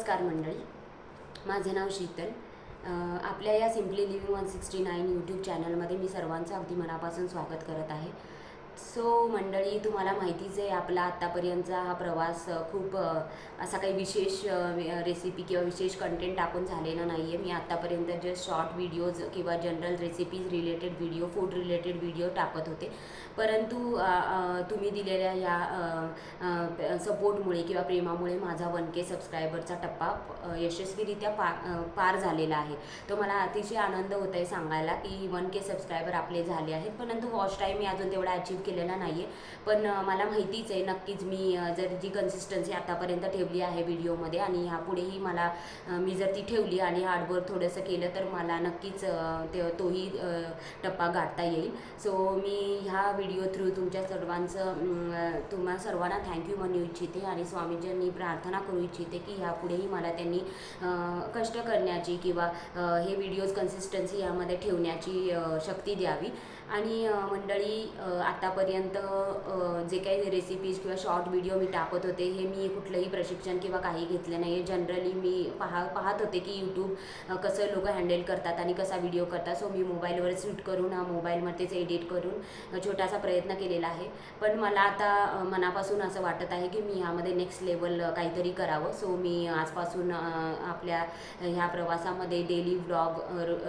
नमस्कार मंडळी. माझे नाव शीतल. आपल्या या simply living one sixty nine YouTube चॅनलमध्ये मी सर्वांचं अगदी मनापासून स्वागत करत आहे. सो मंडळी तुम्हाला माहितीच आहे आपला आत्तापर्यंतचा हा प्रवास खूप असा काही विशेष रेसिपी किंवा विशेष कंटेंट टाकून झालेला नाही आहे मी आत्तापर्यंत जे शॉर्ट व्हिडिओज किंवा general recipes related video food related video टाकत होते. परंतु तुम्ही दिलेल्या या सपोर्टमुळे किंवा प्रेमामुळे माझा वन के सबस्क्रायबरचा टप्पा यशस्वीरित्या पा पार झालेला आहे. तो मला अतिशय आनंद होत आहे सांगायला की वन के सबस्क्रायबर आपले झाले आहेत. परंतु वॉच टाईम मी अजून तेवढा अचीव केलेला नाही आहे पण मला माहितीच आहे नक्कीच मी जर जी कन्सिस्टन्सी आतापर्यंत ठेवली आहे व्हिडिओमध्ये आणि ह्यापुढेही मला मी जर ती ठेवली आणि हार्डवर्क थोडंसं केलं तर मला नक्कीच ते तोही टप्पा गाठता येईल. सो मी ह्या व्हिडिओ थ्रू तुमच्या सर्वांचं तुम्हा सर्वांना थँक्यू म्हणू इच्छिते आणि स्वामीजींनी प्रार्थना करू इच्छिते की ह्यापुढेही मला त्यांनी कष्ट करण्याची किंवा हे व्हिडिओज कन्सिस्टन्सी यामध्ये ठेवण्याची शक्ती द्यावी. आणि मंडळी आतापर्यंत जे काही रेसिपीज किंवा शॉर्ट व्हिडिओ मी टाकत होते हे मी कुठलंही प्रशिक्षण किंवा काही घेतलं नाही आहे जनरली मी पहा पाहत होते की यूट्यूब कसं लोक हँडल करतात आणि कसा व्हिडिओ करतात. सो मी मोबाईलवर शूट करून हा मोबाईलमध्येच एडिट करून छोटासा प्रयत्न केलेला आहे. पण मला आता मनापासून असं वाटत आहे की मी ह्यामध्ये नेक्स्ट लेवल काहीतरी करावं. सो मी आजपासून आपल्या ह्या प्रवासामध्ये डेली व्लॉग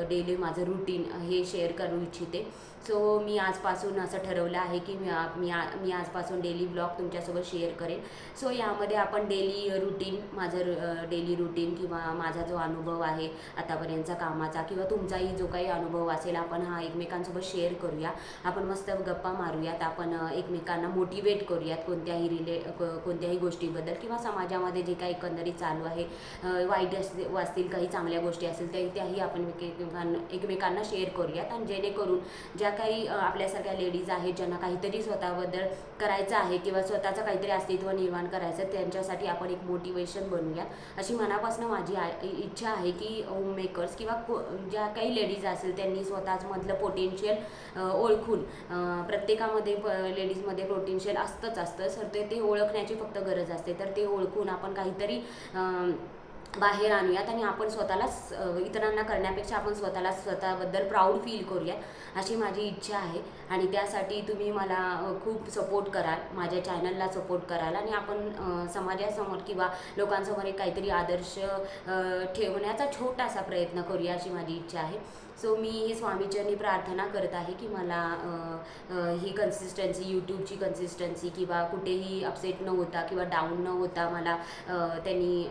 डेली माझं रुटीन हे शेअर करू इच्छिते. सो सो मी आजपासून असं ठरवलं आहे की मी आ- मी आ- मी आजपासून डेली ब्लॉग तुमच्यासोबत शेअर करेन. सो यामध्ये आपण डेली रुटीन माझं डेली रुटीन किंवा माझा जो अनुभव आहे आतापर्यंतचा कामाचा किंवा तुमचाही जो काही अनुभव असेल आपण हा एकमेकांसोबत शेअर करूया. आपण मस्त गप्पा मारूयात आपण एकमेकांना मोटिवेट करूयात कोणत्याही रिले कोणत्याही गोष्टीबद्दल किंवा समाजामध्ये जे काही एकंदरीत चालू आहे वाईट असतील असतील काही चांगल्या गोष्टी असतील त्या त्याही आपण एकमेकांना शेअर करूयात. आणि जेणेकरून ज्या काही आपल्यासारख्या लेडीज आहेत ज्यांना काहीतरी स्वतःबद्दल करायचं आहे किंवा स्वतःचं काहीतरी अस्तित्व निर्माण करायचं त्यांच्यासाठी आपण एक मोटिवेशन बनूया. अशी मनापासून माझी इच्छा आहे की होम मेकर्स किंवा ज्या काही लेडीज असेल त्यांनी स्वतःमधलं पोटेन्शियल ओळखून प्रत्येकामध्ये प लेडीजमध्ये पोटेन्शियल असतंच असतं. सर ते ते ओळखण्याची फक्त गरज असते. तर ते ओळखून आपण काहीतरी बाहेर आणूयात आणि आपण स्वतःलाच इतरांना करण्यापेक्षा आपण स्वतःला स्वतःबद्दल प्राऊड फील करूयात अशी माझी इच्छा आहे. आणि त्यासाठी तुम्ही मला खूप सपोर्ट कराल माझ्या चॅनलला सपोर्ट कराल आणि आपण समाजासमोर किंवा लोकांसमोर एक काहीतरी आदर्श ठेवण्याचा छोटासा प्रयत्न करूया अशी माझी इच्छा आहे. सो मी ही स्वामीचरणी प्रार्थना करत आहे की मला ही कन्सिस्टन्सी यूट्यूबची कन्सिस्टन्सी किंवा कुठेही अपसेट न होता किंवा डाऊन न होता मला त्यांनी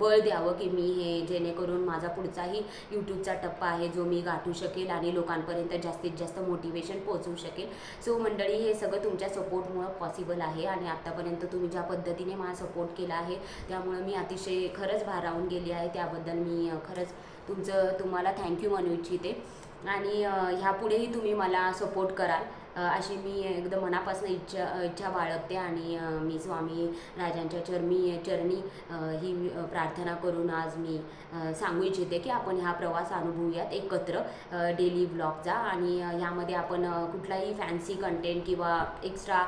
बळ द्यावं की मी हे जेणेकरून माझा पुढचाही यूट्यूबचा टप्पा आहे जो मी गाठू शकेल आणि लोकांपर्यंत जास्तीत जास्त मोटिवेशन पोहोचवू शकेल. सो मंडळी हे सगळं तुमच्या सपोर्टमुळं पॉसिबल आहे आणि आत्तापर्यंत तुम्ही ज्या पद्धतीने मला सपोर्ट केला आहे त्यामुळं मी अतिशय खरंच भारावून गेली आहे. त्याबद्दल मी खरंच तुमचं तुम्हाला थँक्यू म्हणू इच्छिते आणि ह्यापुढेही तुम्ही मला सपोर्ट कराल. अशी मी एकदम मनापासून इच्छा इच्छा बाळगते आणि मी स्वामी राजांच्या चरणी चरणी ही प्रार्थना करून आज मी सांगू इच्छिते की आपण हा प्रवास अनुभवूयात एकत्र डेली ब्लॉगचा आणि ह्यामध्ये आपण कुठलाही फॅन्सी कंटेंट किंवा एक्स्ट्रा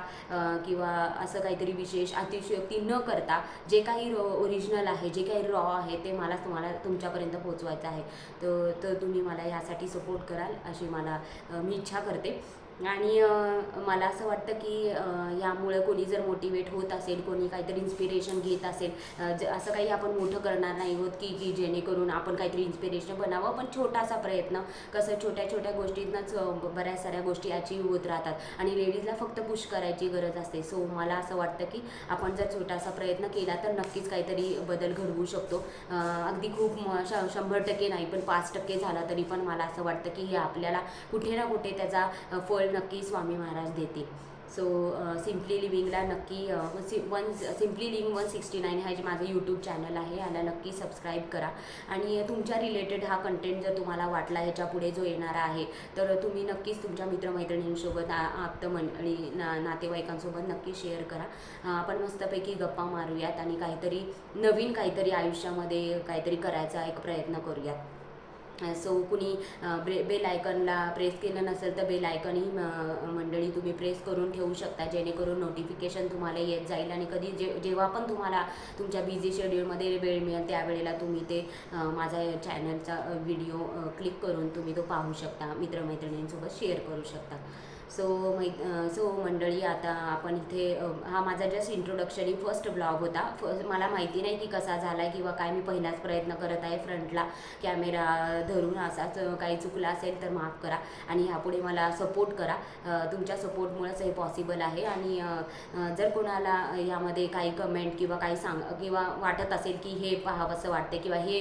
किंवा असं काहीतरी विशेष अतिशयोक्ती न करता जे काही ओरिजिनल आहे जे काही रॉ आहे ते मला तुम्हाला तुमच्यापर्यंत पोहोचवायचं आहे. तर तर तुम्ही मला यासाठी सपोर्ट कराल अशी मला मी इच्छा करते. आणि मला असं वाटतं की यामुळं कोणी जर मोटिवेट होत असेल कोणी काहीतरी इन्स्पिरेशन घेत असेल ज- असं काही आपण मोठं करणार नाही होत की की जेणेकरून आपण काहीतरी इन्स्पिरेशन बनावं. पण छोटासा प्रयत्न कसं छोट्या छोट्या गोष्टींनाच बऱ्याच साऱ्या गोष्टी अचीव होत राहतात. आणि लेडीजला फक्त पुश करायची गरज असते. सो मला असं वाटतं की आपण जर छोटासा प्रयत्न केला तर नक्कीच काहीतरी बदल घडवू शकतो. अगदी खूप म- श- शंभर टक्के नाही पण पाच टक्के झाला तरी पण मला असं वाटतं की हे आपल्याला कुठे ना कुठे त्याचा फळ फळ नक्की स्वामी महाराज देतील. सो सिम्पली लिव्हिंगला नक्की सि one simply living one sixty nine हा जे माझं यूट्यूब चॅनल आहे याला नक्की सबस्क्राईब करा. आणि तुमच्या रिलेटेड हा कंटेंट जर तुम्हाला वाटला ह्याच्या पुढे जो येणारा आहे तर तुम्ही नक्कीच तुमच्या मित्रमैत्रिणींसोबत आ- आप्त मंडळी ना नातेवाईकांसोबत नक्की शेअर करा. आपण मस्तपैकी गप्पा मारूयात आणि काहीतरी नवीन काहीतरी आयुष्यामध्ये काहीतरी करायचा एक प्रयत्न करूयात. सो कुणी ब्रे बेल आयकनला प्रेस केलं नसेल तर बेल आयकनही मंडळी तुम्ही प्रेस करून ठेवू शकता जेणेकरून नोटिफिकेशन तुम्हाला येत जाईल आणि कधी जे जेव्हा पण तुम्हाला तुमच्या बिझी शेड्यूलमध्ये वेळ मिळेल त्यावेळेला तुम्ही ते माझा चॅनलचा व्हिडिओ क्लिक करून तुम्ही तो पाहू शकता मित्रमैत्रिणींसोबत शेअर करू शकता. सो मै सो मंडळी आता आपण इथे हा माझा जस्ट इंट्रोडक्शन फर्स्ट ब्लॉग होता. फ मला माहिती नाही की कसा झाला आहे किंवा काय मी पहिलाच प्रयत्न करत आहे फ्रंटला कॅमेरा धरून असाच काही चुकला असेल तर माफ करा आणि ह्यापुढे मला सपोर्ट करा. तुमच्या सपोर्टमुळेच हे पॉसिबल आहे आणि जर कोणाला यामध्ये काही कमेंट किंवा काही सांग किंवा वाटत असेल की हे पाहावंसं वाटते किंवा हे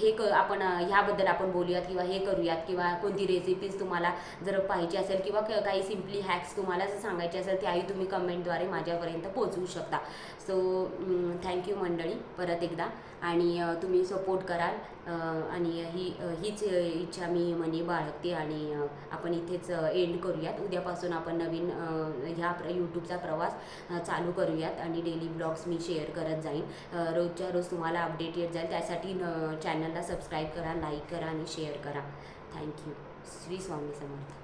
हे क आपण ह्याबद्दल आपण बोलूयात किंवा हे करूयात किंवा कोणती रेसिपीज तुम्हाला जर पाहिजे असेल किंवा काही सिम्पली हॅक्स तुम्हाला जर सांगायचे असेल त्याही तुम्ही कमेंटद्वारे माझ्यापर्यंत पोहोचवू शकता. सो थँक्यू mm, मंडळी परत एकदा. आणि तुम्ही सपोर्ट कराल आणि ही हीच इच्छा मी मनी बाळगते आणि आपण इथेच एंड करूयात. उद्यापासून आपण नवीन ह्या प्र यूट्यूबचा प्रवास चालू करूयात आणि डेली ब्लॉग्स मी शेअर करत जाईन. रोजच्या रोज तुम्हाला अपडेट येत जाईल. त्यासाठी चॅनलला सबस्क्राईब करा लाईक करा आणि शेअर करा. Thank you Shri Swami Samarth.